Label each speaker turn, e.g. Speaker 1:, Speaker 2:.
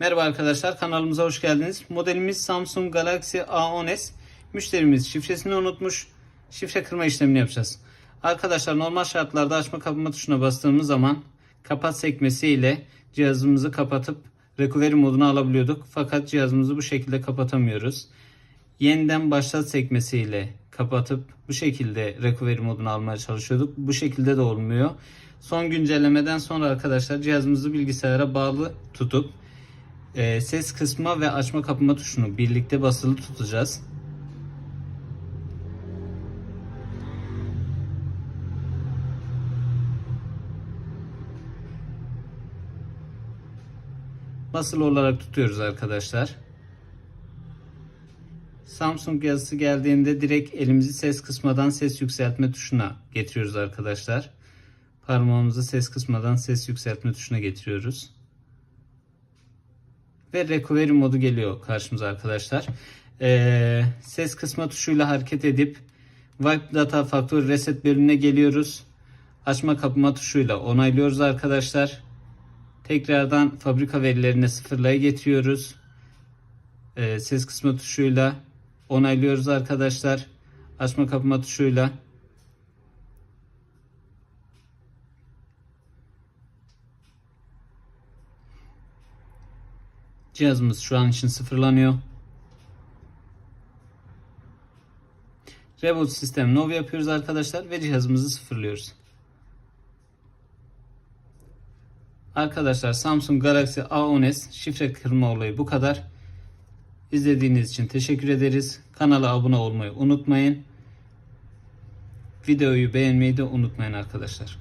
Speaker 1: Merhaba arkadaşlar kanalımıza hoş geldiniz. Modelimiz Samsung Galaxy A10s. Müşterimiz şifresini unutmuş. Şifre kırma işlemini yapacağız. Arkadaşlar normal şartlarda açma kapama tuşuna bastığımız zaman kapat sekmesi ile cihazımızı kapatıp recovery moduna alabiliyorduk. Fakat cihazımızı bu şekilde kapatamıyoruz. Yeniden başlat sekmesi ile kapatıp bu şekilde recovery moduna almaya çalışıyorduk. Bu şekilde de olmuyor. Son güncellemeden sonra arkadaşlar cihazımızı bilgisayara bağlı tutup e, ses kısma ve açma kapama tuşunu birlikte basılı tutacağız. Basılı olarak tutuyoruz arkadaşlar. Samsung yazısı geldiğinde direkt elimizi ses kısmadan ses yükseltme tuşuna getiriyoruz arkadaşlar. Parmağımızı ses kısmadan ses yükseltme tuşuna getiriyoruz. Ve recovery modu geliyor karşımıza arkadaşlar. Ee, ses kısma tuşuyla hareket edip Wipe Data Factory Reset bölümüne geliyoruz. Açma kapama tuşuyla onaylıyoruz arkadaşlar. Tekrardan fabrika verilerini sıfırlaya getiriyoruz. Ee, ses kısma tuşuyla onaylıyoruz arkadaşlar. Açma kapama tuşuyla. Cihazımız şu an için sıfırlanıyor. Reboot sistem no yapıyoruz arkadaşlar ve cihazımızı sıfırlıyoruz. Arkadaşlar Samsung Galaxy A10s şifre kırma olayı bu kadar. İzlediğiniz için teşekkür ederiz. Kanala abone olmayı unutmayın. Videoyu beğenmeyi de unutmayın arkadaşlar.